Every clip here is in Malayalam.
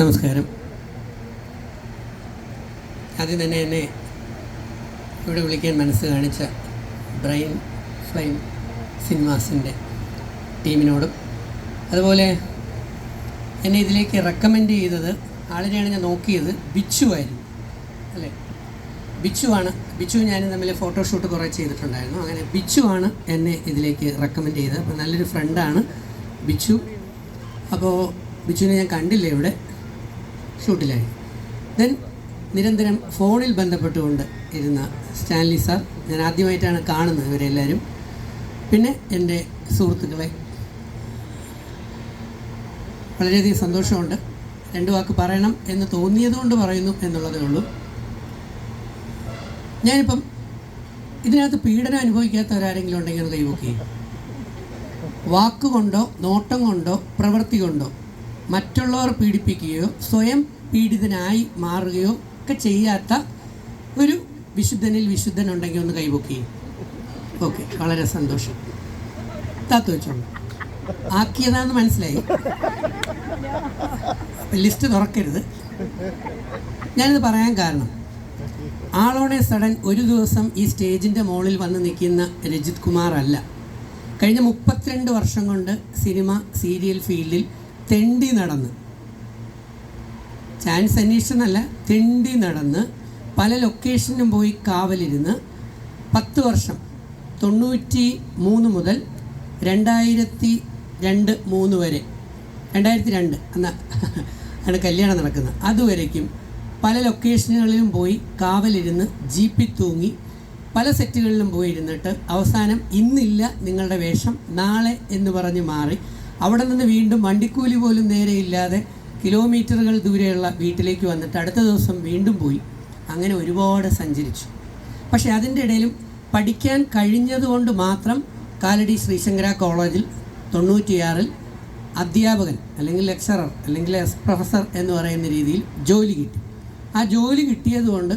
നമസ്കാരം. ആദ്യം തന്നെ എന്നെ ഇവിടെ വിളിക്കാൻ മനസ്സ് കാണിച്ച ബ്രെയിൻ ഫ്ലൈം സിനിമാസിന്റെ ടീമിനോടും അതുപോലെ എന്നെ ഇതിലേക്ക് റെക്കമെൻഡ് ചെയ്തത് ആളിനെയാണ് ഞാൻ നോക്കിയത് ബിച്ചു ആയിരുന്നു. അല്ലേ? ബിച്ചുവാണ് ബിച്ചു ഞാനും തമ്മിൽ ഫോട്ടോഷൂട്ട് കുറേ ചെയ്തിട്ടുണ്ടായിരുന്നു. അങ്ങനെ ബിച്ചുവാണ് എന്നെ ഇതിലേക്ക് റെക്കമെൻഡ് ചെയ്തത്. അപ്പോൾ നല്ലൊരു ഫ്രണ്ടാണ് ബിച്ചു. അപ്പോൾ ബിച്ചുവിനെ ഞാൻ കണ്ടില്ല ഇവിടെ. ഷൂട്ടിലായി. ദെൻ നിരന്തരം ഫോണിൽ ബന്ധപ്പെട്ടുകൊണ്ട് ഇരുന്ന സ്റ്റാൻലി സാർ ഞാൻ ആദ്യമായിട്ടാണ് കാണുന്നത് ഇവരെല്ലാവരും പിന്നെ എന്റെ സുഹൃത്തുക്കളെ വളരെയധികം സന്തോഷമുണ്ട്. രണ്ട് വാക്ക് പറയണം എന്ന് തോന്നിയതുകൊണ്ട് പറയുന്നു എന്നുള്ളതേ ഉള്ളൂ. ഞാനിപ്പം ഇതിനകത്ത് പീഡനം അനുഭവിക്കാത്തവരാരെങ്കിലും ഉണ്ടെങ്കിൽ ഒന്ന് കൈവോക്ക് വാക്കുകൊണ്ടോ നോട്ടം കൊണ്ടോ പ്രവൃത്തി കൊണ്ടോ മറ്റുള്ളവർ പീഡിപ്പിക്കുകയോ സ്വയം പീഡിതനായി മാറുകയോ ഒക്കെ ചെയ്യാത്ത ഒരു വിശുദ്ധനിൽ വിശുദ്ധനുണ്ടെങ്കിൽ ഒന്ന് കൈപൊക്കി. ഓക്കെ വളരെ സന്തോഷം. താത്തു വെച്ചോളൂ. ആക്കിയതാന്ന് മനസ്സിലായി. ലിസ്റ്റ് തുറക്കരുത്. ഞാനിത് പറയാൻ കാരണം. ആളോടെ സഡൻ ഒരു ദിവസം ഈ സ്റ്റേജിന്റെ മുകളിൽ വന്ന് നിൽക്കുന്ന രജിത് കുമാർ അല്ല. കഴിഞ്ഞ മുപ്പത്തിരണ്ട് വർഷം കൊണ്ട് സിനിമ സീരിയൽ ഫീൽഡിൽ തെണ്ടി നടന്ന്. ചാൻസ് അന്വേഷിച്ചെന്നല്ല തെണ്ടി നടന്ന് പല ലൊക്കേഷനിലും പോയി കാവലിരുന്ന് പത്ത് വർഷം തൊണ്ണൂറ്റി മൂന്ന് മുതൽ രണ്ടായിരത്തി രണ്ട് മൂന്ന് വരെ. രണ്ടായിരത്തി രണ്ട് എന്നാ ആണ് കല്യാണം നടക്കുന്നത്. അതുവരേക്കും പല ലൊക്കേഷനുകളിലും പോയി കാവലിരുന്ന് ജീപ്പി തൂങ്ങി പല സെറ്റുകളിലും പോയി ഇരുന്നിട്ട് അവസാനം ഇന്നില്ല നിങ്ങളുടെ വേഷം നാളെ എന്ന് പറഞ്ഞ് മാറി അവിടെ നിന്ന് വീണ്ടും വണ്ടിക്കൂലി പോലും നേരെ ഇല്ലാതെ കിലോമീറ്ററുകൾ ദൂരെയുള്ള വീട്ടിലേക്ക് വന്നിട്ട് അടുത്ത ദിവസം വീണ്ടും പോയി. അങ്ങനെ ഒരുപാട് സഞ്ചരിച്ചു. പക്ഷേ അതിന്റെ ഇടയിലും പഠിക്കാൻ കഴിഞ്ഞതുകൊണ്ട് മാത്രം കാലടി ശ്രീശങ്കര കോളേജിൽ തൊണ്ണൂറ്റിയാറിൽ അധ്യാപകൻ അല്ലെങ്കിൽ ലെക്ചറർ അല്ലെങ്കിൽ പ്രൊഫസർ എന്ന് പറയുന്ന രീതിയിൽ ജോലി കിട്ടി. ആ ജോലി കിട്ടിയതുകൊണ്ട്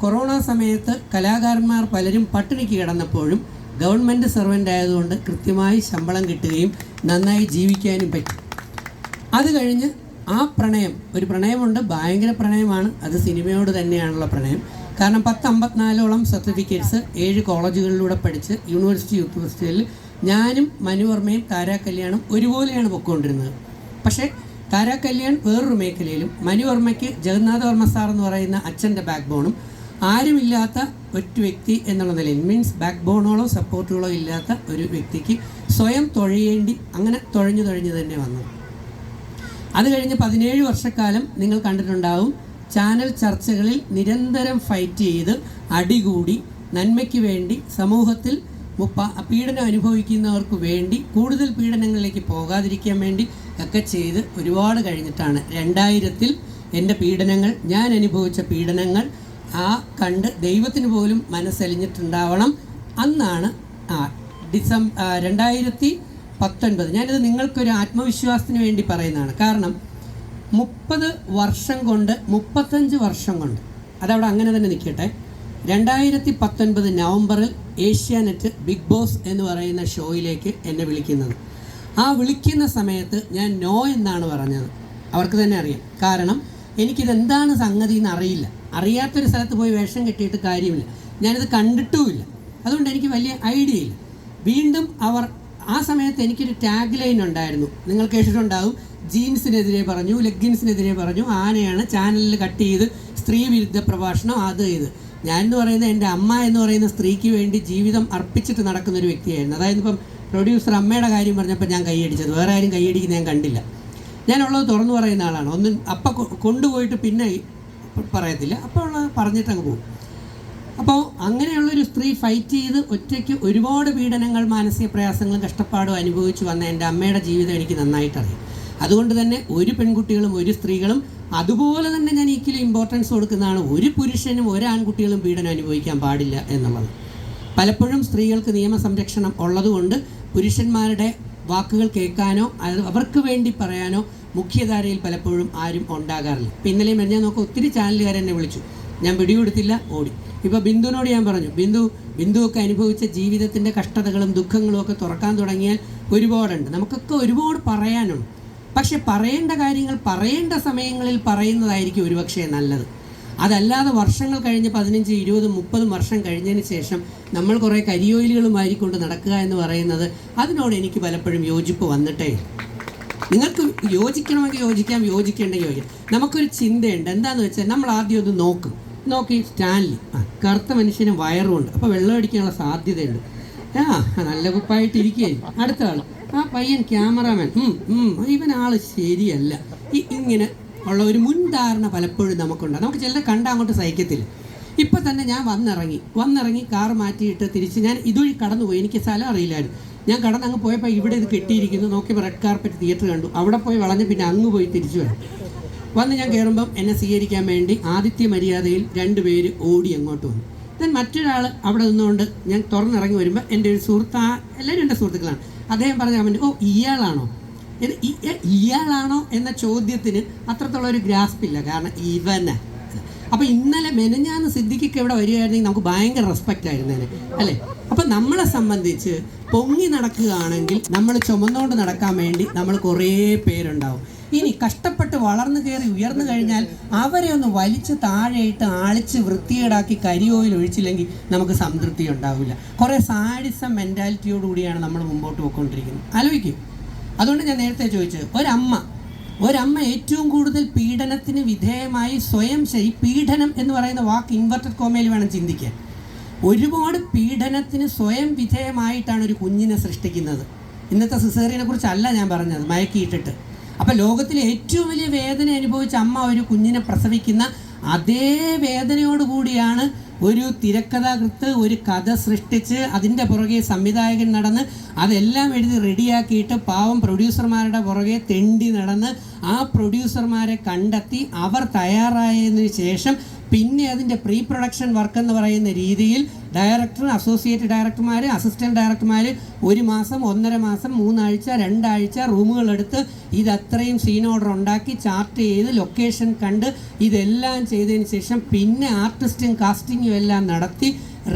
കൊറോണ സമയത്ത് കലാകാരന്മാർ പലരും പട്ടിണിക്ക് കിടന്നപ്പോഴും ഗവൺമെന്റ് സെർവന്റ് ആയതുകൊണ്ട് കൃത്യമായി ശമ്പളം കിട്ടുകയും നന്നായി ജീവിക്കാനും പറ്റും. അത് കഴിഞ്ഞ് ആ പ്രണയം ഒരു പ്രണയമുണ്ട് ഭയങ്കര പ്രണയമാണ്. അത് സിനിമയോട് തന്നെയാണുള്ള പ്രണയം. കാരണം പത്ത് അമ്പത്തിനാലോളം സർട്ടിഫിക്കറ്റ്സ് ഏഴ് കോളേജുകളിലൂടെ പഠിച്ച് യൂണിവേഴ്സിറ്റി യൂത്ത് ഫെസ്റ്റിവലിൽ ഞാനും മനുവർമ്മയും താരാ കല്യാണം ഒരുപോലെയാണ് പൊയ്ക്കൊണ്ടിരുന്നത് പക്ഷേ താരാ കല്യാൺ വേറൊരു മേഖലയിലും മനുവർമ്മയ്ക്ക് ജഗന്നാഥവർമ്മ സാർ എന്ന് പറയുന്ന അച്ഛന്റെ ബാക്ക് ബോണും ആരുമില്ലാത്ത ഒറ്റ വ്യക്തി എന്നുള്ള നിലയിൽ മീൻസ് ബാക്ക് ബോണുകളോ സപ്പോർട്ടുകളോ ഇല്ലാത്ത ഒരു വ്യക്തിക്ക് സ്വയം തുഴയേണ്ടി അങ്ങനെ തുഴഞ്ഞു തുഴഞ്ഞു തന്നെ വന്നു. അത് കഴിഞ്ഞ് പതിനേഴ് വർഷക്കാലം നിങ്ങൾ കണ്ടിട്ടുണ്ടാവും ചാനൽ ചർച്ചകളിൽ നിരന്തരം ഫൈറ്റ് ചെയ്ത് അടികൂടി നന്മയ്ക്ക് വേണ്ടി സമൂഹത്തിൽ പീഡനം അനുഭവിക്കുന്നവർക്ക് വേണ്ടി കൂടുതൽ പീഡനങ്ങളിലേക്ക് പോകാതിരിക്കാൻ വേണ്ടി ഒക്കെ ചെയ്ത് ഒരുപാട് കഴിഞ്ഞിട്ടാണ്. രണ്ടായിരത്തിൽ എന്റെ പീഡനങ്ങൾ ഞാൻ അനുഭവിച്ച പീഡനങ്ങൾ ആ കണ്ട് ദൈവത്തിന് പോലും മനസ്സലിഞ്ഞിട്ടുണ്ടാവണം അന്നാണ് ആ ഡിസം ആ, രണ്ടായിരത്തി പത്തൊൻപത്. ഞാനിത് നിങ്ങൾക്കൊരു ആത്മവിശ്വാസത്തിന് വേണ്ടി പറയുന്നതാണ്. കാരണം മുപ്പത് വർഷം കൊണ്ട് മുപ്പത്തഞ്ച് വർഷം കൊണ്ട് അതവിടെ അങ്ങനെ തന്നെ നിൽക്കട്ടെ. രണ്ടായിരത്തി പത്തൊൻപത് നവംബറിൽ ഏഷ്യാനെറ്റ് ബിഗ് ബോസ് എന്ന് പറയുന്ന ഷോയിലേക്ക് എന്നെ വിളിക്കുന്നത്. ആ വിളിക്കുന്ന സമയത്ത് ഞാൻ നോ എന്നാണ് പറഞ്ഞത്. അവർക്ക് തന്നെ അറിയാം. കാരണം എനിക്കിതെന്താണ് സംഗതി എന്ന് അറിയില്ല. അറിയാത്തൊരു സ്ഥലത്ത് പോയി വേഷം കെട്ടിയിട്ട് കാര്യമില്ല. ഞാനിത് കണ്ടിട്ടുമില്ല. അതുകൊണ്ട് എനിക്ക് വലിയ ഐഡിയ ഇല്ല. വീണ്ടും അവർ ആ സമയത്ത് എനിക്കൊരു ടാഗ് ലൈൻ ഉണ്ടായിരുന്നു. നിങ്ങൾ കേട്ടിട്ടുണ്ടാവും. ജീൻസിനെതിരെ പറഞ്ഞു ലെഗിൻസിനെതിരെ പറഞ്ഞു ആനയാണ് ചാനലിൽ കട്ട് ചെയ്ത് സ്ത്രീ വിരുദ്ധ പ്രഭാഷണം അത് ഇത്. ഞാൻ എന്ന് പറയുന്നത് എന്റെ അമ്മ എന്ന് പറയുന്ന സ്ത്രീക്ക് വേണ്ടി ജീവിതം അർപ്പിച്ചിട്ട് നടക്കുന്ന ഒരു വ്യക്തിയായിരുന്നു. അതായത് ഇപ്പം പ്രൊഡ്യൂസർ അമ്മയുടെ കാര്യം പറഞ്ഞപ്പോൾ ഞാൻ കൈയടിച്ചത് വേറെ ആരും കൈയടിക്കുന്ന ഞാൻ കണ്ടില്ല. ഞാനുള്ളത് തുറന്നു പറയുന്ന ആളാണ്. ഒന്നും അപ്പം കൊണ്ടുപോയിട്ട് പിന്നെ പറയത്തില്ല. അപ്പോൾ പറഞ്ഞിട്ട് അങ്ങ് പോകും. അപ്പോൾ അങ്ങനെയുള്ളൊരു സ്ത്രീ ഫൈറ്റ് ചെയ്ത് ഒറ്റയ്ക്ക് ഒരുപാട് പീഡനങ്ങൾ മാനസിക പ്രയാസങ്ങളും കഷ്ടപ്പാടും അനുഭവിച്ചു വന്ന എന്റെ അമ്മയുടെ ജീവിതം എനിക്ക് നന്നായിട്ടറിയാം. അതുകൊണ്ട് തന്നെ ഒരു പെൺകുട്ടികളും ഒരു സ്ത്രീകളും അതുപോലെ തന്നെ ഞാൻ ഈക്കിലും ഇമ്പോർട്ടൻസ് കൊടുക്കുന്നതാണ്. ഒരു പുരുഷനും ഒരു ആൺകുട്ടികളും പീഡനം അനുഭവിക്കാൻ പാടില്ല എന്നുള്ളത്. പലപ്പോഴും സ്ത്രീകൾക്ക് നിയമസംരക്ഷണം ഉള്ളതുകൊണ്ട് പുരുഷന്മാരുടെ വാക്കുകൾ കേൾക്കാനോ അവർക്ക് വേണ്ടി പറയാനോ മുഖ്യധാരയിൽ പലപ്പോഴും ആരും ഉണ്ടാകാറില്ല. ഇപ്പം ഇന്നലെയും ഞാൻ നോക്കാം ഒത്തിരി ചാനലുകാരെന്നെ വിളിച്ചു. ഞാൻ പിടികൊടുത്തില്ല ഓടി. ഇപ്പോൾ ബിന്ദുവിനോട് ഞാൻ പറഞ്ഞു ബിന്ദു ബിന്ദുവൊക്കെ അനുഭവിച്ച ജീവിതത്തിന്റെ കഷ്ടതകളും ദുഃഖങ്ങളും ഒക്കെ തുറക്കാൻ തുടങ്ങിയാൽ ഒരുപാടുണ്ട്. നമുക്കൊക്കെ ഒരുപാട് പറയാനുണ്ട്. പക്ഷെ പറയേണ്ട കാര്യങ്ങൾ പറയേണ്ട സമയങ്ങളിൽ പറയുന്നതായിരിക്കും ഒരുപക്ഷെ നല്ലത്. അതല്ലാതെ വർഷങ്ങൾ കഴിഞ്ഞ് പതിനഞ്ച് ഇരുപത് മുപ്പത് വർഷം കഴിഞ്ഞതിന് ശേഷം നമ്മൾ കുറേ കരിയോയിലുകളും വാരിക്കൊണ്ട് നടക്കുക എന്ന് പറയുന്നത് അതിനോട് എനിക്ക് പലപ്പോഴും യോജിപ്പ് വന്നിട്ടേ നിങ്ങൾക്ക് യോജിക്കണമെങ്കിൽ യോജിക്കാം യോജിക്കേണ്ടെങ്കിൽ യോജിക്കാം. നമുക്കൊരു ചിന്തയുണ്ട്. എന്താണെന്ന് വെച്ചാൽ നമ്മൾ ആദ്യം ഒന്ന് നോക്കും. നോക്കി സ്റ്റാൻലി കറുത്ത മനുഷ്യന് വയറുമുണ്ട് അപ്പോൾ വെള്ളം അടിക്കാനുള്ള സാധ്യതയുണ്ട്. ആ നല്ല കുപ്പായിട്ടിരിക്കുകയായിരുന്നു അടുത്ത ആൾ ആ പയ്യൻ ക്യാമറാമാൻ. ഇവൻ ആൾ ശരിയല്ല. ഈ ഇങ്ങനെ ഉള്ള ഒരു മുൻധാരണ പലപ്പോഴും നമുക്കുണ്ട്. നമുക്ക് ചിലരെ കണ്ട അങ്ങോട്ട് സഹിക്കത്തില്ല. ഇപ്പം തന്നെ ഞാൻ വന്നിറങ്ങി. വന്നിറങ്ങി കാർ മാറ്റിയിട്ട് തിരിച്ച് ഞാൻ ഇതുവഴി കടന്നുപോയി. എനിക്ക് സ്ഥലം അറിയില്ലായിരുന്നു. ഞാൻ കടന്ന് അങ്ങ് പോയപ്പോൾ ഇവിടെ ഇത് കെട്ടിയിരിക്കുന്നു. നോക്കിയപ്പോൾ റെഡ് കാർപ്പറ്റ് തിയേറ്റർ കണ്ടു. അവിടെ പോയി വളഞ്ഞ് പിന്നെ അങ്ങ് പോയി തിരിച്ചു വരും. വന്ന് ഞാൻ കയറുമ്പം എന്നെ സ്വീകരിക്കാൻ വേണ്ടി ആദിത്യ മര്യാദയിൽ രണ്ടുപേര് ഓടി അങ്ങോട്ട് വന്നു. ദെൻ മറ്റൊരാൾ അവിടെ നിന്നുകൊണ്ട് ഞാൻ തുറന്നിറങ്ങി വരുമ്പോൾ എന്റെ ഒരു സുഹൃത്ത് എല്ലാവരും എന്റെ സുഹൃത്തുക്കളാണ്. അദ്ദേഹം പറഞ്ഞ അവന്റെ ഓ ഇയാളാണോ? ഇത് ഇയാളാണോ? എന്ന ചോദ്യത്തിന് അത്രത്തോളം ഒരു ഗ്രാസ്പ് ഇല്ല. കാരണം ഇവനെ. അപ്പോൾ ഇന്നലെ മെനഞ്ഞാന്ന് സിദ്ദിഖിക്ക് ഇവിടെ വരികയായിരുന്നെങ്കിൽ നമുക്ക് ഭയങ്കര റെസ്പെക്റ്റ് ആയിരുന്നേനെ അല്ലേ? അപ്പം നമ്മളെ സംബന്ധിച്ച് പൊങ്ങി നടക്കുകയാണെങ്കിൽ നമ്മൾ ചുമന്നുകൊണ്ട് നടക്കാൻ വേണ്ടി നമ്മൾ കുറേ പേരുണ്ടാവും. ഇനി കഷ്ടപ്പെട്ട് വളർന്നു കയറി ഉയർന്നു കഴിഞ്ഞാൽ അവരെ ഒന്ന് വലിച്ച് താഴെയിട്ട് ആളിച്ച് വൃത്തികേടാക്കി കരിയോയിൽ ഒഴിച്ചില്ലെങ്കിൽ നമുക്ക് സംതൃപ്തി ഉണ്ടാവില്ല. കുറേ സാഡിസം മെന്റാലിറ്റിയോടുകൂടിയാണ് നമ്മൾ മുമ്പോട്ട് പോയിക്കൊണ്ടിരിക്കുന്നത്. ആലോചിക്കും. അതുകൊണ്ട് ഞാൻ നേരത്തെ ചോദിച്ചത് ഒരമ്മ ഒരമ്മ ഏറ്റവും കൂടുതൽ പീഡനത്തിന് വിധേയമായി സ്വയം ശരി പീഡനം എന്ന് പറയുന്ന വാക്ക് ഇൻവെർട്ടഡ് കോമയിൽ വേണം ചിന്തിക്കാൻ. ഒരുപാട് പീഡനത്തിന് സ്വയം വിധേയമായിട്ടാണ് ഒരു കുഞ്ഞിനെ സൃഷ്ടിക്കുന്നത്. ഇന്നത്തെ സിസേറിയനെ കുറിച്ചല്ല ഞാൻ പറഞ്ഞത് മയക്കിയിട്ടിട്ട്. അപ്പം ലോകത്തിലെ ഏറ്റവും വലിയ വേദന അനുഭവിച്ച അമ്മ ഒരു കുഞ്ഞിനെ പ്രസവിക്കുന്ന അതേ വേദനയോട് കൂടിയാണ് ഒരു തിരക്കഥാകൃത്ത് ഒരു കഥ സൃഷ്ടിച്ച് അതിന്റെ പുറകെ സംവിധായകൻ നടന്ന് അതെല്ലാം എഴുതി റെഡിയാക്കിയിട്ട് പാവം പ്രൊഡ്യൂസർമാരുടെ പുറകെ തെണ്ടി നടന്ന് ആ പ്രൊഡ്യൂസർമാരെ കണ്ടെത്തി അവർ തയ്യാറായതിനു ശേഷം പിന്നെ അതിന്റെ പ്രീ പ്രൊഡക്ഷൻ വർക്ക് എന്ന് പറയുന്ന രീതിയിൽ ഡയറക്ടർ അസോസിയേറ്റ് ഡയറക്ടർമാർ അസിസ്റ്റന്റ് ഡയറക്ടർമാർ ഒരു മാസം ഒന്നര മാസം മൂന്നാഴ്ച രണ്ടാഴ്ച റൂമുകളെടുത്ത് ഇതത്രയും സീൻ ഓർഡർ ഉണ്ടാക്കി ചാർട്ട് ചെയ്ത് ലൊക്കേഷൻ കണ്ട് ഇതെല്ലാം ചെയ്തതിന് ശേഷം പിന്നെ ആർട്ടിസ്റ്റും കാസ്റ്റിങ്ങും എല്ലാം നടത്തി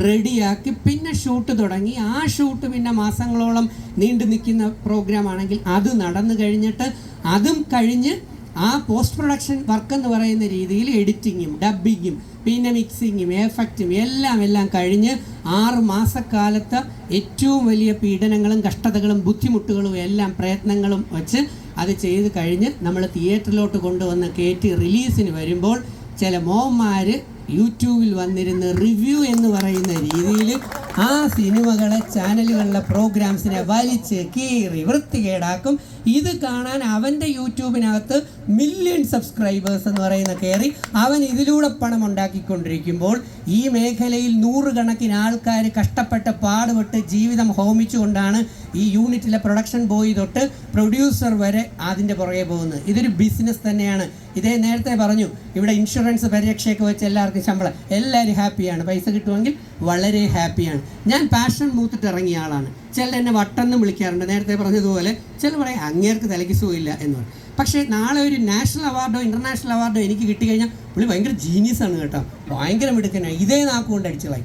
റെഡിയാക്കി. പിന്നെ ഷൂട്ട് തുടങ്ങി. ആ ഷൂട്ട് പിന്നെ മാസങ്ങളോളം നീണ്ടു നിൽക്കുന്ന പ്രോഗ്രാം ആണെങ്കിൽ അത് നടന്നു കഴിഞ്ഞിട്ട് അതും കഴിഞ്ഞ് ആ പോസ്റ്റ് പ്രൊഡക്ഷൻ വർക്ക് എന്ന് പറയുന്ന രീതിയിൽ എഡിറ്റിങ്ങും ഡബിങ്ങും പിന്നെ മിക്സിങ്ങും എഫക്റ്റും എല്ലാം എല്ലാം കഴിഞ്ഞ് ആറ് മാസക്കാലത്ത് ഏറ്റവും വലിയ പീഡനങ്ങളും കഷ്ടതകളും ബുദ്ധിമുട്ടുകളും എല്ലാം പ്രയത്നങ്ങളും വെച്ച് അത് ചെയ്ത് കഴിഞ്ഞ് നമ്മൾ തിയേറ്ററിലോട്ട് കൊണ്ടുവന്ന് കയറ്റി റിലീസിന് വരുമ്പോൾ ചില മോന്മാർ യൂട്യൂബിൽ വന്നിരുന്ന് റിവ്യൂ എന്ന് പറയുന്ന രീതിയിൽ ആ സിനിമകളെ ചാനലുകളിലെ പ്രോഗ്രാംസിനെ വലിച്ച് കീറി വൃത്തികേടാക്കും. ഇത് കാണാൻ അവന്റെ യൂട്യൂബിനകത്ത് മില്യൺ സബ്സ്ക്രൈബേഴ്സ് എന്ന് പറയുന്ന കയറി അവൻ ഇതിലൂടെ പണം ഉണ്ടാക്കിക്കൊണ്ടിരിക്കുമ്പോൾ ഈ മേഖലയിൽ നൂറുകണക്കിന് ആൾക്കാർ കഷ്ടപ്പെട്ട് പാടുപെട്ട് ജീവിതം ഹോമിച്ചുകൊണ്ടാണ് ഈ യൂണിറ്റിലെ പ്രൊഡക്ഷൻ ബോയ് തൊട്ട് പ്രൊഡ്യൂസർ വരെ അതിന്റെ പുറകെ പോകുന്നത്. ഇതൊരു ബിസിനസ് തന്നെയാണ്. ഇതേ നേരത്തെ പറഞ്ഞു ഇവിടെ ഇൻഷുറൻസ് പരിരക്ഷയൊക്കെ വെച്ച് എല്ലാവർക്കും ശമ്പളം. എല്ലാവരും ഹാപ്പിയാണ് പൈസ കിട്ടുമെങ്കിൽ വളരെ ഹാപ്പിയാണ് ഞാൻ പാഷൻ മൂത്തിട്ട് ഇറങ്ങിയ ആളാണ്. ചിലർ എന്നെ വട്ടെന്നും വിളിക്കാറുണ്ട്. നേരത്തെ പറഞ്ഞതുപോലെ ചില പറയും അങ്ങേർക്ക് തലയ്ക്ക് സുഖമില്ല എന്ന് പറയും. പക്ഷേ നാളെ ഒരു നാഷണൽ അവാർഡോ ഇന്റർനാഷണൽ അവാർഡോ എനിക്ക് കിട്ടിക്കഴിഞ്ഞാൽ പുള്ളി ഭയങ്കര ജീനിയസ് ആണ് കേട്ടോ. ഭയങ്കര മിടുക്കനാണ്. ഇതേ നാക്കുകൊണ്ട് അടിച്ചു വായി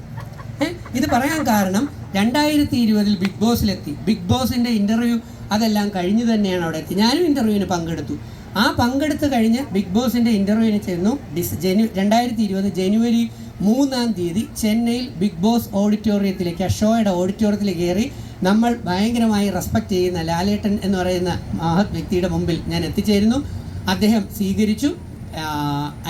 ഏ, ഇത് പറയാൻ കാരണം രണ്ടായിരത്തി ഇരുപതിൽ ബിഗ് ബോസിലെത്തി. ബിഗ് ബോസിന്റെ ഇന്റർവ്യൂ അതെല്ലാം കഴിഞ്ഞു തന്നെയാണ് അവിടെ എത്തി. ഞാനും ഇന്റർവ്യൂവിന് പങ്കെടുത്തു. ആ പങ്കെടുത്ത് കഴിഞ്ഞ് ബിഗ് ബോസിന്റെ ഇന്റർവ്യൂവിന് ചെന്നു. ഡിസ് ജനു രണ്ടായിരത്തി ഇരുപത് ജനുവരി മൂന്നാം തീയതി ചെന്നൈയിൽ ബിഗ് ബോസ് ഓഡിറ്റോറിയത്തിലേക്ക് ഷോയുടെ ഓഡിറ്റോറിയത്തിലേക്ക് കയറി നമ്മൾ ഭയങ്കരമായി റെസ്പെക്റ്റ് ചെയ്യുന്ന ലാലേട്ടൻ എന്ന് പറയുന്ന മഹത് വ്യക്തിയുടെ മുമ്പിൽ ഞാൻ എത്തിച്ചേരുന്നു. അദ്ദേഹം സ്വീകരിച്ചു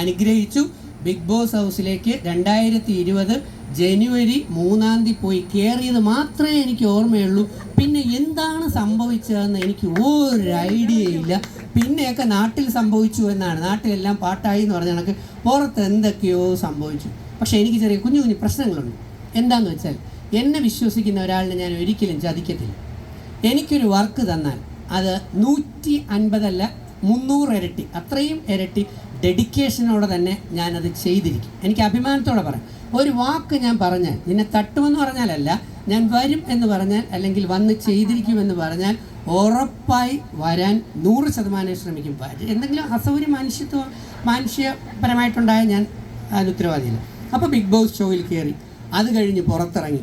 അനുഗ്രഹിച്ചു. ബിഗ് ബോസ് ഹൗസിലേക്ക് രണ്ടായിരത്തി ഇരുപത് ജനുവരി മൂന്നാം തീയതി പോയി കയറിയത് മാത്രമേ എനിക്ക് ഓർമ്മയുള്ളൂ. പിന്നെ എന്താണ് സംഭവിച്ചതെന്ന് എനിക്ക് ഒരു ഐഡിയ ഇല്ല. പിന്നെയൊക്കെ നാട്ടിൽ സംഭവിച്ചു എന്നാണ്. നാട്ടിലെല്ലാം പാട്ടായി എന്ന് പറഞ്ഞ കണക്ക് പുറത്ത് എന്തൊക്കെയോ സംഭവിച്ചു. പക്ഷേ എനിക്ക് ചെറിയ കുഞ്ഞു കുഞ്ഞു പ്രശ്നങ്ങളുണ്ട്. എന്താന്ന് വെച്ചാൽ എന്നെ വിശ്വസിക്കുന്ന ഒരാളിനെ ഞാൻ ഒരിക്കലും ചതിക്കത്തില്ല. എനിക്കൊരു വർക്ക് തന്നാൽ അത് നൂറ്റി അൻപതല്ല മുന്നൂറ് ഇരട്ടി അത്രയും ഇരട്ടി ഡെഡിക്കേഷനോടെ തന്നെ ഞാനത് ചെയ്തിരിക്കും. എനിക്ക് അഭിമാനത്തോടെ പറയാം. ഒരു വാക്ക് ഞാൻ പറഞ്ഞാൽ നിന്നെ തട്ടുമെന്ന് പറഞ്ഞാലല്ല ഞാൻ വരും എന്ന് പറഞ്ഞാൽ അല്ലെങ്കിൽ വന്ന് ചെയ്തിരിക്കുമെന്ന് പറഞ്ഞാൽ ഉറപ്പായി വരാൻ നൂറ് ശതമാനം ശ്രമിക്കും. എന്തെങ്കിലും അസൗകര്യം മനുഷ്യത്വ മനുഷ്യപരമായിട്ടുണ്ടായ ഞാൻ അതിന് അപ്പോൾ ബിഗ് ബോസ് ഷോയിൽ കയറി. അത് കഴിഞ്ഞ് പുറത്തിറങ്ങി.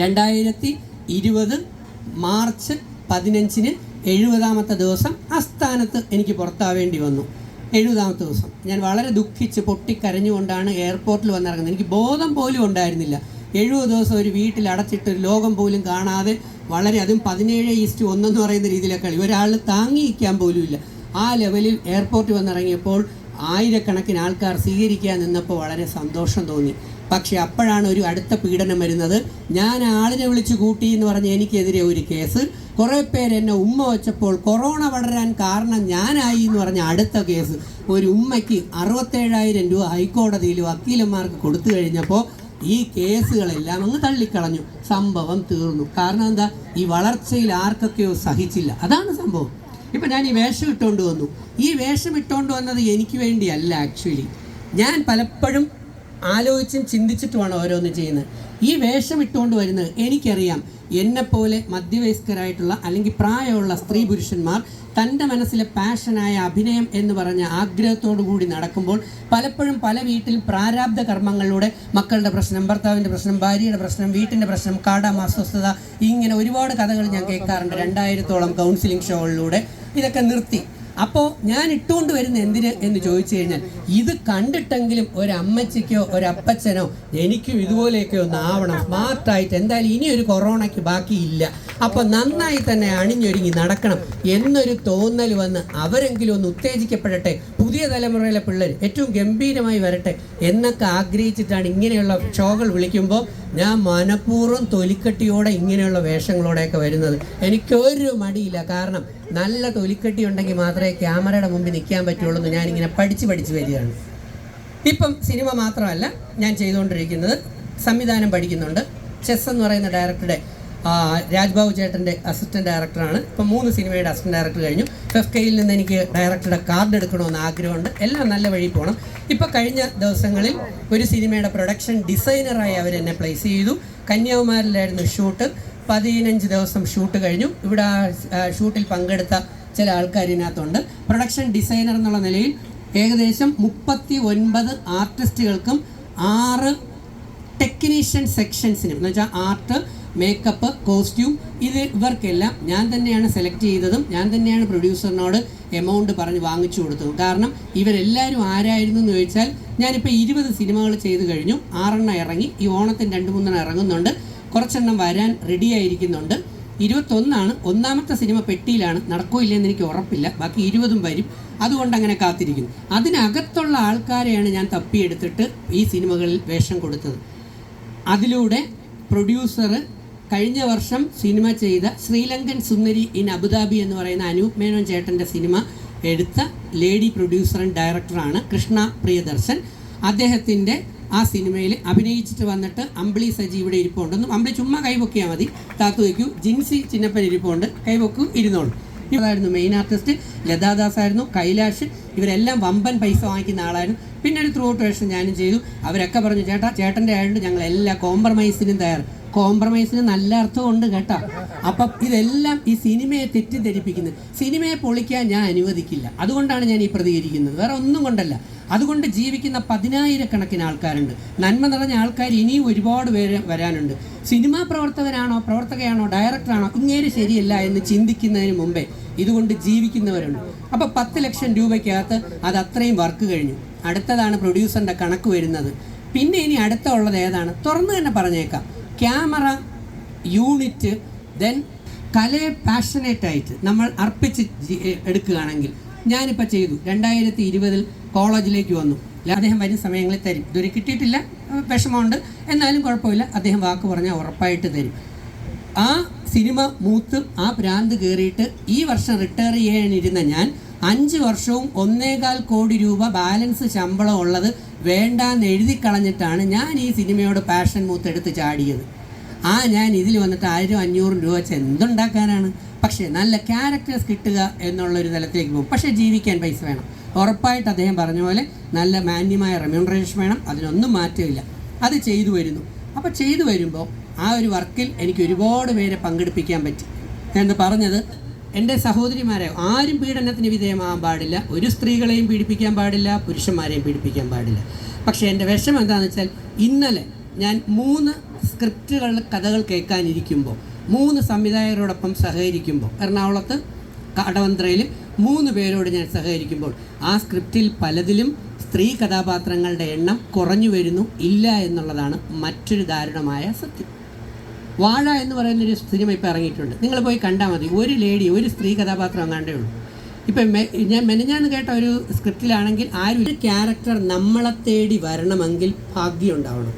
രണ്ടായിരത്തി ഇരുപത് മാർച്ച് പതിനഞ്ചിന് എഴുപതാമത്തെ ദിവസം ആ സ്ഥാനത്ത് എനിക്ക് പുറത്താവേണ്ടി വന്നു. എഴുപതാമത്തെ ദിവസം. ഞാൻ വളരെ ദുഃഖിച്ച് പൊട്ടിക്കരഞ്ഞുകൊണ്ടാണ് എയർപോർട്ടിൽ വന്നിറങ്ങുന്നത്. എനിക്ക് ബോധം പോലും ഉണ്ടായിരുന്നില്ല. എഴുപത് ദിവസം ഒരു വീട്ടിൽ അടച്ചിട്ട് ഒരു ലോകം പോലും കാണാതെ വളരെ അതും പതിനേഴ് ഈസ്റ്റ് ഒന്നെന്ന് പറയുന്ന രീതിയിലൊക്കെ കളി. ഒരാൾ താങ്ങിയിരിക്കാൻ പോലുമില്ല ആ ലെവലിൽ എയർപോർട്ടിൽ വന്നിറങ്ങിയപ്പോൾ ആയിരക്കണക്കിന് ആൾക്കാർ സ്വീകരിക്കാൻ നിന്നപ്പോൾ വളരെ സന്തോഷം തോന്നി. പക്ഷെ അപ്പോഴാണ് ഒരു അടുത്ത പീഡനം വരുന്നത്. ഞാൻ ആളിനെ വിളിച്ചു കൂട്ടി എന്ന് പറഞ്ഞ് എനിക്കെതിരെ ഒരു കേസ്. കുറേ പേര് എന്നെ ഉമ്മ വെച്ചപ്പോൾ കൊറോണ വളരാൻ കാരണം ഞാനായി എന്ന് പറഞ്ഞ അടുത്ത കേസ്. ഒരു ഉമ്മയ്ക്ക് അറുപത്തേഴായിരം രൂപ ഹൈക്കോടതിയിൽ വക്കീലന്മാർക്ക് കൊടുത്തു കഴിഞ്ഞപ്പോൾ ഈ കേസുകളെല്ലാം അങ്ങ് തള്ളിക്കളഞ്ഞു. സംഭവം തീർന്നു. കാരണം എന്താ? ഈ വളർച്ചയിൽ ആർക്കൊക്കെയോ സഹിച്ചില്ല. അതാണ് സംഭവം. ഇപ്പം ഞാൻ ഈ വേഷം ഇട്ടുകൊണ്ട് വന്നു. ഈ വേഷം ഇട്ടുകൊണ്ട് വന്നത് എനിക്ക് വേണ്ടിയല്ല ആക്ച്വലി. ഞാൻ പലപ്പോഴും ആലോചിച്ചും ചിന്തിച്ചിട്ടുമാണ് ഓരോന്ന് ചെയ്യുന്നത്. ഈ വേഷം ഇട്ടുകൊണ്ട് വരുന്നത് എനിക്കറിയാം. എന്നെപ്പോലെ മധ്യവയസ്കരായിട്ടുള്ള അല്ലെങ്കിൽ പ്രായമുള്ള സ്ത്രീ പുരുഷന്മാർ തന്റെ മനസ്സിലെ പാഷനായ അഭിനയം എന്ന് പറഞ്ഞ ആഗ്രഹത്തോടു കൂടി നടക്കുമ്പോൾ പലപ്പോഴും പല വീട്ടിൽ പ്രാരാബ്ധ കർമ്മങ്ങളിലൂടെ മക്കളുടെ പ്രശ്നം ഭർത്താവിന്റെ പ്രശ്നം ഭാര്യയുടെ പ്രശ്നം വീട്ടിന്റെ പ്രശ്നം കാടാം അസ്വസ്ഥത ഇങ്ങനെ ഒരുപാട് കഥകൾ ഞാൻ കേൾക്കാറുണ്ട്. രണ്ടായിരത്തോളം കൗൺസിലിംഗ് ഷോകളിലൂടെ ഇതൊക്കെ നിർത്തി. അപ്പോൾ ഞാൻ ഇട്ടുകൊണ്ട് വരുന്ന എന്തിന് എന്ന് ചോദിച്ചു കഴിഞ്ഞാൽ ഇത് കണ്ടിട്ടെങ്കിലും ഒരമ്മച്ചിക്കോ ഒരപ്പച്ചനോ എനിക്കും ഇതുപോലെയൊക്കെ ഒന്ന് ആവണം. സ്മാർട്ടായിട്ട് എന്തായാലും ഇനി ഒരു കൊറോണയ്ക്ക് ബാക്കിയില്ല. അപ്പോൾ നന്നായി തന്നെ അണിഞ്ഞൊരുങ്ങി നടക്കണം എന്നൊരു തോന്നൽ വന്ന് അവരെങ്കിലും ഒന്ന് ഉത്തേജിക്കപ്പെടട്ടെ. പുതിയ തലമുറയിലെ പിള്ളേർ ഏറ്റവും ഗംഭീരമായി വരട്ടെ എന്നൊക്കെ ആഗ്രഹിച്ചിട്ടാണ് ഇങ്ങനെയുള്ള ഷോകൾ വിളിക്കുമ്പോൾ ഞാൻ മനഃപൂർവം തൊലിക്കട്ടിയോടെ ഇങ്ങനെയുള്ള വേഷങ്ങളോടെയൊക്കെ വരുന്നത്. എനിക്കൊരു മടിയില്ല. കാരണം നല്ല തൊലിക്കട്ടി ഉണ്ടെങ്കിൽ മാത്രമേ ക്യാമറയുടെ മുമ്പിൽ നിൽക്കാൻ പറ്റുള്ളൂ എന്ന് ഞാനിങ്ങനെ പഠിച്ച് പഠിച്ച് വരികയാണ്. ഇപ്പം സിനിമ മാത്രമല്ല ഞാൻ ചെയ്തുകൊണ്ടിരിക്കുന്നത് സംവിധാനം പഠിക്കുന്നുണ്ട്. ചെസ് എന്ന് പറയുന്ന ഡയറക്ടറുടെ രാജ്ബാബു ചേട്ടന്റെ അസിസ്റ്റന്റ് ഡയറക്ടറാണ് ഇപ്പം മൂന്ന് സിനിമയുടെ അസിസ്റ്റന്റ് ഡയറക്ടർ കഴിഞ്ഞു. ഫെഫ്കയിൽ നിന്ന് എനിക്ക് ഡയറക്ടറുടെ കാർഡ് എടുക്കണമെന്ന് ആഗ്രഹമുണ്ട്. എല്ലാം നല്ല വഴി പോകണം ഇപ്പോൾ കഴിഞ്ഞ ദിവസങ്ങളിൽ ഒരു സിനിമയുടെ പ്രൊഡക്ഷൻ ഡിസൈനറായി അവരെന്നെ പ്ലേസ് ചെയ്തു. കന്യാകുമാരിലായിരുന്നു ഷൂട്ട് പതിനഞ്ച് ദിവസം ഷൂട്ട് കഴിഞ്ഞു. ഇവിടെ ഷൂട്ടിൽ പങ്കെടുത്ത ചില ആൾക്കാർ ഇതിനകത്തുണ്ട്. പ്രൊഡക്ഷൻ ഡിസൈനർ എന്നുള്ള നിലയിൽ ഏകദേശം മുപ്പത്തി ഒൻപത് ആർട്ടിസ്റ്റുകൾക്കും ആറ് ടെക്നീഷ്യൻ സെക്ഷൻസിനും എന്ന് വെച്ചാൽ ആർട്ട് മേക്കപ്പ് കോസ്റ്റ്യൂം ഇത് ഇവർക്കെല്ലാം ഞാൻ തന്നെയാണ് സെലക്ട് ചെയ്തതും ഞാൻ തന്നെയാണ് പ്രൊഡ്യൂസറിനോട് എമൗണ്ട് പറഞ്ഞ് വാങ്ങിച്ചു കൊടുത്തതും. കാരണം ഇവരെല്ലാവരും ആരായിരുന്നു എന്ന് ചോദിച്ചാൽ ഞാനിപ്പോൾ ഇരുപത് സിനിമകൾ ചെയ്തു കഴിഞ്ഞു ആറെണ്ണം ഇറങ്ങി ഈ ഓണത്തിന് രണ്ട് മൂന്നെണ്ണം ഇറങ്ങുന്നുണ്ട് കുറച്ചെണ്ണം വരാൻ റെഡി ആയിരിക്കുന്നുണ്ട്. ഇരുപത്തൊന്നാണ് ഒന്നാമത്തെ സിനിമ പെട്ടിയിലാണ് നടക്കോ ഇല്ലെന്ന് എനിക്ക് ഉറപ്പില്ല ബാക്കി ഇരുപതും വരും അതുകൊണ്ട് അങ്ങനെ കാത്തിരിക്കുന്നു. അതിനകത്തുള്ള ആൾക്കാരെയാണ് ഞാൻ തപ്പിയെടുത്തിട്ട് ഈ സിനിമകളിൽ വേഷം കൊടുത്തത്. അതിലൂടെ പ്രൊഡ്യൂസർ കഴിഞ്ഞ വർഷം സിനിമ ചെയ്ത ശ്രീലങ്കൻ സുന്ദരി ഇൻ അബുദാബി എന്ന് പറയുന്ന അനൂപ് മേനോൻ ചേട്ടന്റെ സിനിമ എടുത്ത ലേഡി പ്രൊഡ്യൂസർ ആൻഡ് ഡയറക്ടറാണ് കൃഷ്ണ പ്രിയദർശൻ. അദ്ദേഹത്തിന്റെ ആ സിനിമയിൽ അഭിനയിച്ചിട്ട് വന്നിട്ട് അമ്പിളി സജി ഇവിടെ ഇരിപ്പുണ്ടെന്നും അമ്പിളി ചുമ്മാ കൈപൊക്കിയാൽ മതി. താത്തു വയ്ക്കൂ. ജിൻസി ചിന്നപ്പൻ ഇരിപ്പുണ്ട്. കൈപൊക്കൂ ഇരുന്നോളൂ. ഇവരായിരുന്നു മെയിൻ ആർട്ടിസ്റ്റ് ലതാദാസ് ആയിരുന്നു കൈലാഷ് ഇവരെല്ലാം വമ്പൻ പൈസ വാങ്ങിക്കുന്ന ആളായിരുന്നു. പിന്നെ ഒരു ത്രൂ ഔട്ട് വേഷം ഞാനും ചെയ്തു. അവരൊക്കെ പറഞ്ഞു ചേട്ടാ ചേട്ടന്റെ ആയതുകൊണ്ട് ഞങ്ങൾ എല്ലാ കോംപ്രമൈസിനും തയ്യാർ കോംപ്രമൈസിന് നല്ല അർത്ഥമുണ്ട് കേട്ടോ. അപ്പം ഇതെല്ലാം ഈ സിനിമയെ തെറ്റിദ്ധരിപ്പിക്കുന്നത്. സിനിമയെ പൊളിക്കാൻ ഞാൻ അനുവദിക്കില്ല. അതുകൊണ്ടാണ് ഞാൻ ഈ പ്രതികരിക്കുന്നത്. വേറെ ഒന്നും കൊണ്ടല്ല. അതുകൊണ്ട് ജീവിക്കുന്ന പതിനായിരക്കണക്കിന് ആൾക്കാരുണ്ട്. നന്മ നിറഞ്ഞ ആൾക്കാർ ഇനിയും ഒരുപാട് പേര് വരാനുണ്ട്. സിനിമാ പ്രവർത്തകരാണോ പ്രവർത്തകയാണോ ഡയറക്ടറാണോ ഇങ്ങേര് ശരിയല്ല എന്ന് ചിന്തിക്കുന്നതിന് മുമ്പേ ഇതുകൊണ്ട് ജീവിക്കുന്നവരുണ്ട്. അപ്പോൾ പത്ത് ലക്ഷം രൂപയ്ക്കകത്ത് അത് അത്രയും വർക്ക് കഴിഞ്ഞു. അടുത്തതാണ് പ്രൊഡ്യൂസറിന്റെ കണക്ക് വരുന്നത്. പിന്നെ ഇനി അടുത്ത ഉള്ളത് ഏതാണ്? തുറന്നു തന്നെ പറഞ്ഞേക്കാം. ക്യാമറ യൂണിറ്റ് ദെൻ കലയെ പാഷനേറ്റായിട്ട് നമ്മൾ അർപ്പിച്ച് എടുക്കുകയാണെങ്കിൽ ഞാനിപ്പോൾ ചെയ്തു. രണ്ടായിരത്തി ഇരുപതിൽ കോളേജിലേക്ക് വന്നു. അദ്ദേഹം വരും സമയങ്ങളിൽ തരും. ഇതുവരെ കിട്ടിയിട്ടില്ല. വിഷമമുണ്ട്. എന്നാലും കുഴപ്പമില്ല. അദ്ദേഹം വാക്ക് പറഞ്ഞാൽ ഉറപ്പായിട്ട് തരും. ആ സിനിമ മൂത്ത് ആ ഭ്രാന്ത് കയറിയിട്ട് ഈ വർഷം റിട്ടയർ ചെയ്യാനിരുന്ന ഞാൻ അഞ്ച് വർഷവും ഒന്നേകാൽ കോടി രൂപ ബാലൻസ് ശമ്പളം ഉള്ളത് വേണ്ടാന്ന് എഴുതി കളഞ്ഞിട്ടാണ് ഞാൻ ഈ സിനിമയോട് പാഷൻ മൂത്തെടുത്ത് ചാടിയത്. ആ ഞാൻ ഇതിൽ വന്നിട്ട് ആയിരം അഞ്ഞൂറും രൂപ വെച്ച് എന്തുണ്ടാക്കാനാണ്? പക്ഷേ നല്ല ക്യാരക്ടേഴ്സ് കിട്ടുക എന്നുള്ളൊരു തലത്തിലേക്ക് പോകും. പക്ഷേ ജീവിക്കാൻ പൈസ വേണം. ഉറപ്പായിട്ട് അദ്ദേഹം പറഞ്ഞ പോലെ നല്ല മാന്യമായ റെമ്യൂണറേഷൻ വേണം. അതിനൊന്നും മാറ്റമില്ല. അത് ചെയ്തു വരുന്നു. അപ്പോൾ ചെയ്തു വരുമ്പോൾ ആ ഒരു വർക്കിൽ എനിക്ക് ഒരുപാട് പേരെ പങ്കെടുപ്പിക്കാൻ പറ്റി. എന്ന് പറഞ്ഞത് എന്റെ സഹോദരിമാരെ ആരും പീഡനത്തിന് വിധേയമാകാൻ പാടില്ല. ഒരു സ്ത്രീകളെയും പീഡിപ്പിക്കാൻ പാടില്ല പുരുഷന്മാരെയും പീഡിപ്പിക്കാൻ പാടില്ല. പക്ഷേ എന്റെ വിഷമം എന്താണെന്ന് വെച്ചാൽ ഇന്നലെ ഞാൻ മൂന്ന് സ്ക്രിപ്റ്റുകൾ കഥകൾ കേൾക്കാനിരിക്കുമ്പോൾ മൂന്ന് സംവിധായകരോടൊപ്പം സഹകരിക്കുമ്പോൾ എറണാകുളത്ത് കടവന്ത്രയിൽ മൂന്ന് പേരോട് ഞാൻ സഹകരിക്കുമ്പോൾ ആ സ്ക്രിപ്റ്റിൽ പലതിലും സ്ത്രീ കഥാപാത്രങ്ങളുടെ എണ്ണം കുറഞ്ഞു വരുന്നു ഇല്ല എന്നുള്ളതാണ് മറ്റൊരു ദാരുണമായ സത്യം. വാഴ എന്ന് പറയുന്ന ഒരു സിനിമ ഇപ്പോൾ ഇറങ്ങിയിട്ടുണ്ട്. നിങ്ങൾ പോയി കണ്ടാൽ മതി. ഒരു ലേഡി ഒരു സ്ത്രീ കഥാപാത്രം അങ്ങാണ്ടേ ഉള്ളൂ. ഇപ്പം ഞാൻ മെനഞ്ഞാന്ന് കേട്ട ഒരു സ്ക്രിപ്റ്റിലാണെങ്കിൽ ആരും ഒരു ക്യാരക്ടർ നമ്മളെ തേടി വരണമെങ്കിൽ ഭാഗ്യം ഉണ്ടാവണം.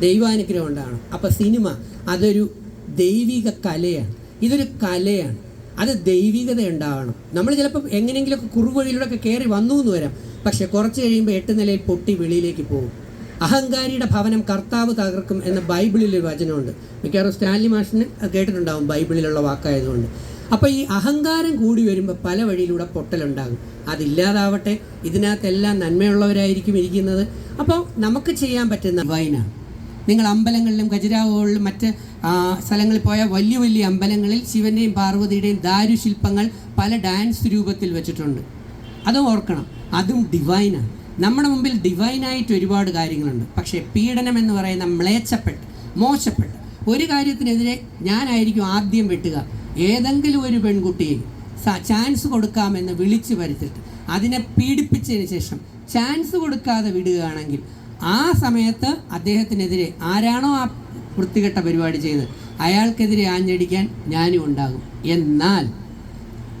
ദൈവാനുഗ്രഹം ഉണ്ടാവണം. അപ്പോൾ സിനിമ അതൊരു ദൈവിക കലയാണ്. ഇതൊരു കലയാണ്. അത് ദൈവികത ഉണ്ടാവണം. നമ്മൾ ചിലപ്പോൾ എങ്ങനെയെങ്കിലുമൊക്കെ കുറുവഴിയിലൂടെ കയറി വന്നു എന്ന് വരാം. പക്ഷെ കുറച്ച് കഴിയുമ്പോൾ എട്ട് നിലയിൽ പൊട്ടി വെളിയിലേക്ക് പോകും. അഹങ്കാരിയുടെ ഭവനം കർത്താവ് തകർക്കും എന്ന ബൈബിളിൽ ഒരു വചനമുണ്ട്. മിക്കവാറും സ്റ്റാൻലി മാഷിന് കേട്ടിട്ടുണ്ടാവും ബൈബിളിലുള്ള വാക്കായതുകൊണ്ട്. അപ്പോൾ ഈ അഹങ്കാരം കൂടി വരുമ്പോൾ പല വഴിയിലൂടെ പൊട്ടലുണ്ടാകും. അതില്ലാതാവട്ടെ ഇതിനകത്തെല്ലാം നന്മയുള്ളവരായിരിക്കും ഇരിക്കുന്നത്. അപ്പോൾ നമുക്ക് ചെയ്യാൻ പറ്റുന്ന വൈനാണ് നിങ്ങൾ അമ്പലങ്ങളിലും ഖജരാവുകളിലും മറ്റ് സ്ഥലങ്ങളിൽ പോയ വലിയ വലിയ അമ്പലങ്ങളിൽ ശിവന്റെയും പാർവതിയുടെയും ദാരുശില്പങ്ങൾ പല ഡാൻസ് രൂപത്തിൽ വെച്ചിട്ടുണ്ട്. അതും ഓർക്കണം അതും ഡിവൈനാണ് നമ്മുടെ മുമ്പിൽ ഡിവൈനായിട്ട് ഒരുപാട് കാര്യങ്ങളുണ്ട്. പക്ഷേ പീഡനം എന്ന് പറയുന്ന മ്ലേച്ഛപ്പെട്ട് മോശപ്പെട്ട്. ഒരു കാര്യത്തിനെതിരെ ഞാനായിരിക്കും ആദ്യം വെട്ടുക. ഏതെങ്കിലും ഒരു പെൺകുട്ടിയെ ചാൻസ് കൊടുക്കാമെന്ന് വിളിച്ചു വരുത്തിട്ട് അതിനെ പീഡിപ്പിച്ചതിന് ശേഷം ചാൻസ് കൊടുക്കാതെ വിടുകയാണെങ്കിൽ ആ സമയത്ത് അദ്ദേഹത്തിനെതിരെ ആരാണോ ആ വൃത്തികെട്ട പരിപാടി ചെയ്ത് അയാൾക്കെതിരെ ആഞ്ഞടിക്കാൻ ഞാനും ഉണ്ടാകും. എന്നാൽ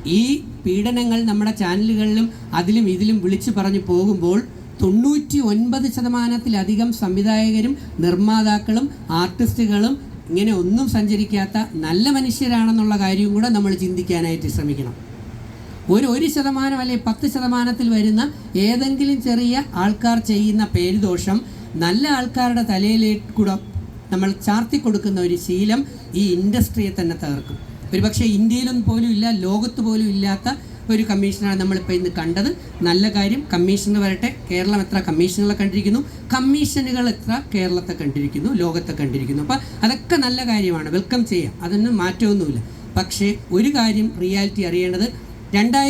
ഈ പീഡനങ്ങൾ നമ്മുടെ ചാനലുകളിലും അതിലും ഇതിലും വിളിച്ചു പറഞ്ഞു പോകുമ്പോൾ തൊണ്ണൂറ്റി ഒൻപത് ശതമാനത്തിലധികം സംവിധായകരും നിർമ്മാതാക്കളും ആർട്ടിസ്റ്റുകളും ഇങ്ങനെ ഒന്നും സഞ്ചരിക്കാത്ത നല്ല മനുഷ്യരാണെന്നുള്ള കാര്യവും കൂടെ നമ്മൾ ചിന്തിക്കാനായിട്ട് ശ്രമിക്കണം. ഒരു ഒരു ശതമാനം അല്ലെങ്കിൽ പത്ത് ശതമാനത്തിൽ വരുന്ന ഏതെങ്കിലും ചെറിയ ആൾക്കാർ ചെയ്യുന്ന പേരുദോഷം നല്ല ആൾക്കാരുടെ തലയിലേക്ക് കൂടെ നമ്മൾ ചാർത്തി കൊടുക്കുന്ന ഒരു ശീലം ഈ ഇൻഡസ്ട്രിയെ തന്നെ തകർക്കും. ഒരുപക്ഷെ ഇന്ത്യയിലൊന്നും പോലും ഇല്ല ലോകത്ത് പോലും ഇല്ലാത്ത ഒരു കമ്മീഷനാണ് നമ്മളിപ്പോൾ ഇന്ന് കണ്ടത്. നല്ല കാര്യം കമ്മീഷന് വരട്ടെ കേരളം എത്ര കമ്മീഷനുകളെ കണ്ടിരിക്കുന്നു കമ്മീഷനുകൾ എത്ര കേരളത്തെ കണ്ടിരിക്കുന്നു ലോകത്തെ കണ്ടിരിക്കുന്നു. അപ്പോൾ അതൊക്കെ നല്ല കാര്യമാണ്. വെൽക്കം ചെയ്യാം. അതൊന്നും മാറ്റമൊന്നുമില്ല. പക്ഷേ ഒരു കാര്യം റിയാലിറ്റി അറിയേണ്ടത് രണ്ടായിരത്തി